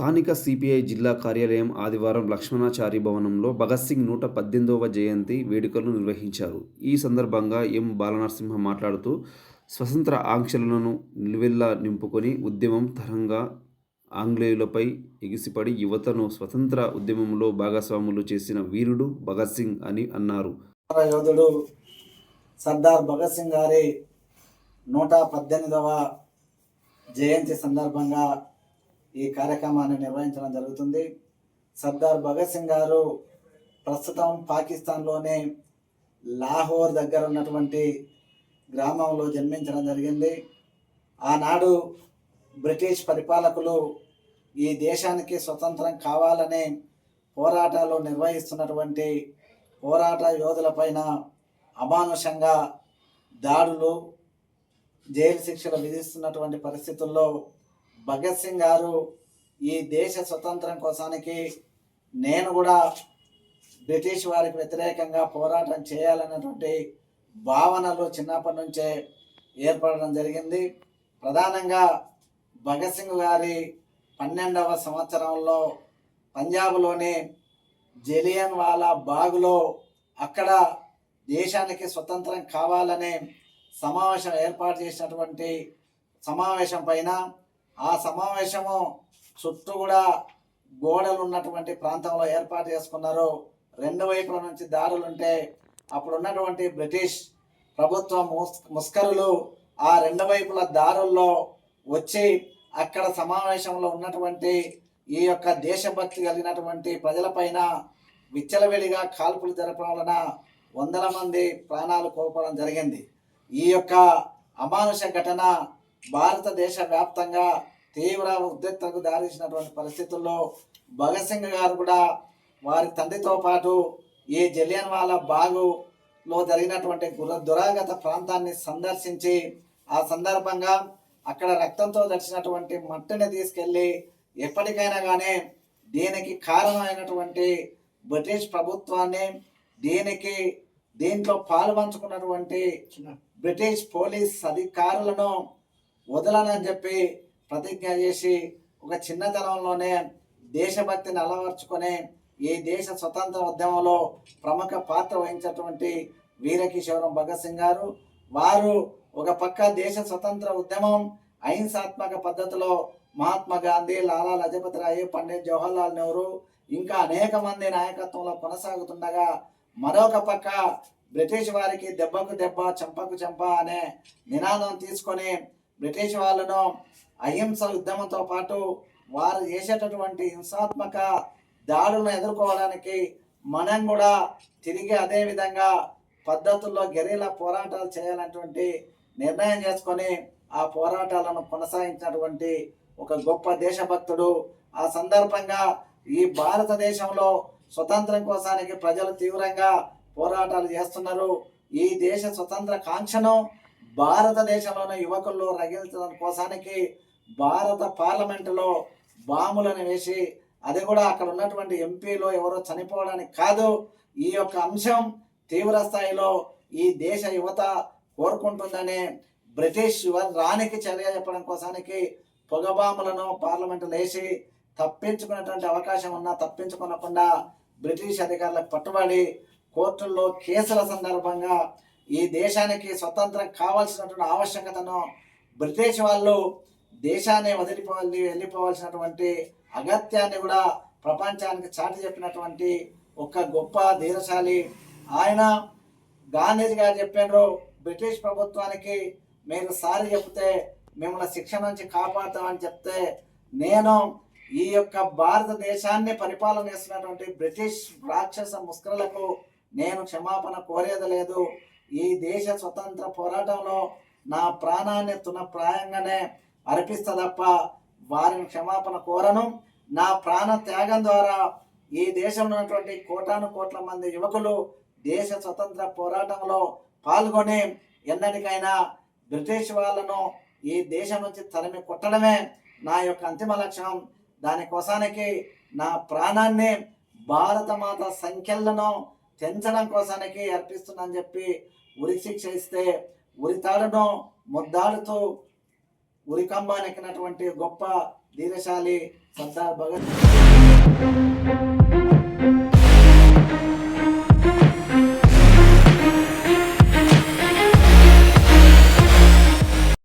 స్థానిక సిపిఐ జిల్లా కార్యాలయం ఆదివారం లక్ష్మణాచారి భవనంలో భగత్ సింగ్ నూట పద్దెనిమిదవ జయంతి వేడుకలు నిర్వహించారు. ఈ సందర్భంగా ఎం బాలనరసింహ మాట్లాడుతూ స్వతంత్ర ఆంక్షలను నిలువెల్లా నింపుకొని ఉద్యమం తరంగా ఆంగ్లేయులపై ఎగిసిపడి యువతను స్వతంత్ర ఉద్యమంలో భాగస్వాములు చేసిన వీరుడు భగత్ సింగ్ అని అన్నారు. యోధుడు సర్దార్ భగత్ సింగ్ గారి నూట పద్దెనిమిదవ జయంతి సందర్భంగా ఈ కార్యక్రమాన్ని నిర్వహించడం జరుగుతుంది. సర్దార్ భగత్ సింగ్ గారు ప్రస్తుతం పాకిస్తాన్లోనే లాహోర్ దగ్గర ఉన్నటువంటి గ్రామంలో జన్మించడం జరిగింది. ఆనాడు బ్రిటిష్ పరిపాలకులు ఈ దేశానికి స్వతంత్రం కావాలనే పోరాటాలు నిర్వహిస్తున్నటువంటి పోరాట యోధులపైన అమానుషంగా దాడులు జైలు శిక్షలు విధిస్తున్నటువంటి పరిస్థితుల్లో భగత్ సింగ్ గారు ఈ దేశ స్వతంత్రం కోసానికి నేను కూడా బ్రిటిష్ వారికి వ్యతిరేకంగా పోరాటం చేయాలన్నటువంటి భావనలు చిన్నప్పటి నుంచే ఏర్పడడం జరిగింది. ప్రధానంగా భగత్ సింగ్ గారి పన్నెండవ సంవత్సరంలో పంజాబ్లోని జలియన్ వాలా బాగులో అక్కడ దేశానికి స్వతంత్రం కావాలనే సమావేశం ఏర్పాటు చేసినటువంటి సమావేశం పైన ఆ సమావేశము చుట్టూ కూడా గోడలు ఉన్నటువంటి ప్రాంతంలో ఏర్పాటు చేసుకున్నారు. రెండు వైపుల నుంచి దారులు ఉంటే అప్పుడు ఉన్నటువంటి బ్రిటిష్ ప్రభుత్వం ముస్- ముస్కరులు ఆ రెండు వైపుల దారుల్లో వచ్చి అక్కడ సమావేశంలో ఉన్నటువంటి ఈ యొక్క దేశభక్తి కలిగినటువంటి ప్రజలపైన విచ్చలవిడిగా కాల్పులు జరపడం వలన వందల మంది ప్రాణాలు కోల్పోవడం జరిగింది. ఈ యొక్క అమానుష ఘటన భారతదేశ వ్యాప్తంగా తీవ్ర ఉద్రిక్తకు దారితీసినటువంటి పరిస్థితుల్లో భగత్ సింగ్ గారు కూడా వారి తండ్రితో పాటు ఈ జలియన్ వాలా బాగులో జరిగినటువంటి దురాగత ప్రాంతాన్ని సందర్శించి ఆ సందర్భంగా అక్కడ రక్తంతో దర్చినటువంటి మట్టిని తీసుకెళ్ళి ఎప్పటికైనా కానీ దీనికి కారణమైనటువంటి బ్రిటిష్ ప్రభుత్వాన్ని దీనికి దీంట్లో పాల్పంచుకున్నటువంటి బ్రిటిష్ పోలీస్ అధికారులను వదలనని చెప్పి ప్రతిజ్ఞ చేసి ఒక చిన్నతనంలోనే దేశభక్తిని అలవర్చుకొని ఈ దేశ స్వతంత్ర ఉద్యమంలో ప్రముఖ పాత్ర వహించినటువంటి వీరకిశోరం భగత్ సింగ్ గారు. వారు ఒక పక్క దేశ స్వతంత్ర ఉద్యమం అహింసాత్మక పద్ధతిలో మహాత్మా గాంధీ లాలా లజపతి రాయ్ పండిత్ జవహర్లాల్ నెహ్రూ ఇంకా అనేక మంది నాయకత్వంలో కొనసాగుతుండగా మరొక పక్క బ్రిటిష్ వారికి దెబ్బకు దెబ్బ చెంపకు చెంప అనే నినాదం తీసుకొని బ్రిటిష్ వాళ్ళను అహింస ఉద్యమంతో పాటు వారు చేసేటటువంటి హింసాత్మక దాడులను ఎదుర్కోవడానికి మనం కూడా తిరిగి అదే విధంగా పద్ధతుల్లో గెరీలా పోరాటాలు చేయాలన్నటువంటి నిర్ణయం చేసుకొని ఆ పోరాటాలను కొనసాగించినటువంటి ఒక గొప్ప దేశభక్తుడు. ఆ సందర్భంగా ఈ భారతదేశంలో స్వతంత్రం కోసానికి ప్రజలు తీవ్రంగా పోరాటాలు చేస్తున్నారు. ఈ దేశ స్వతంత్ర కాంక్షను భారతదేశంలోని యువకుల్లో రగిల్చడం కోసానికి భారత పార్లమెంటులో బాంబులను వేసి అది కూడా అక్కడ ఉన్నటువంటి ఎంపీలో ఎవరో చనిపోవడానికి కాదు ఈ యొక్క అంశం తీవ్ర స్థాయిలో ఈ దేశ యువత కోరుకుంటుందని బ్రిటిష్ యువ- రాణికి చర్య చెప్పడం కోసానికి పొగబాంబులను పార్లమెంటు వేసి తప్పించుకునేటువంటి అవకాశం ఉన్నా తప్పించుకోనకుండా బ్రిటిష్ అధికారులకు పట్టుబడి కోర్టుల్లో కేసుల సందర్భంగా ఈ దేశానికి స్వతంత్రం కావాల్సినటువంటి ఆవశ్యకతను బ్రిటిష్ వాళ్ళు దేశాన్ని వదిలిపోవాలి వెళ్ళిపోవాల్సినటువంటి అగత్యాన్ని కూడా ప్రపంచానికి చాటి చెప్పినటువంటి ఒక గొప్ప ధీరశాలి. ఆయన గాంధీజీ గారు చెప్పారు బ్రిటిష్ ప్రభుత్వానికి మీరు సారి చెప్తే మిమ్మల్ని శిక్ష నుంచి కాపాడుతామని చెప్తే నేను ఈ యొక్క భారతదేశాన్ని పరిపాలన చేస్తున్నటువంటి బ్రిటిష్ రాక్షస ముస్కరులకు నేను క్షమాపణ కోరేది లేదు. ఈ దేశ స్వతంత్ర పోరాటంలో నా ప్రాణాన్ని తునప్రాయంగానే అర్పిస్తా తప్ప వారిని క్షమాపణ కోరను. నా ప్రాణ త్యాగం ద్వారా ఈ దేశంలో ఉన్నటువంటి కోటాను కోట్ల మంది యువకులు దేశ స్వతంత్ర పోరాటంలో పాల్గొని ఎన్నటికైనా బ్రిటిష్ వాళ్ళను ఈ దేశం నుంచి తరిమి కొట్టడమే నా యొక్క అంతిమ లక్ష్యం. దానికోసానికి నా ప్రాణాన్ని భారత మాత సంఖ్యలను తెంచడం కోసానికి అర్పిస్తున్నానని చెప్పి ఉరి శిక్ష ఇస్తే ఉరితాడును ముద్దాడుతూ ఉరికంబానెక్కినటువంటి గొప్ప ధీరశాలి సర్దార్ భగత్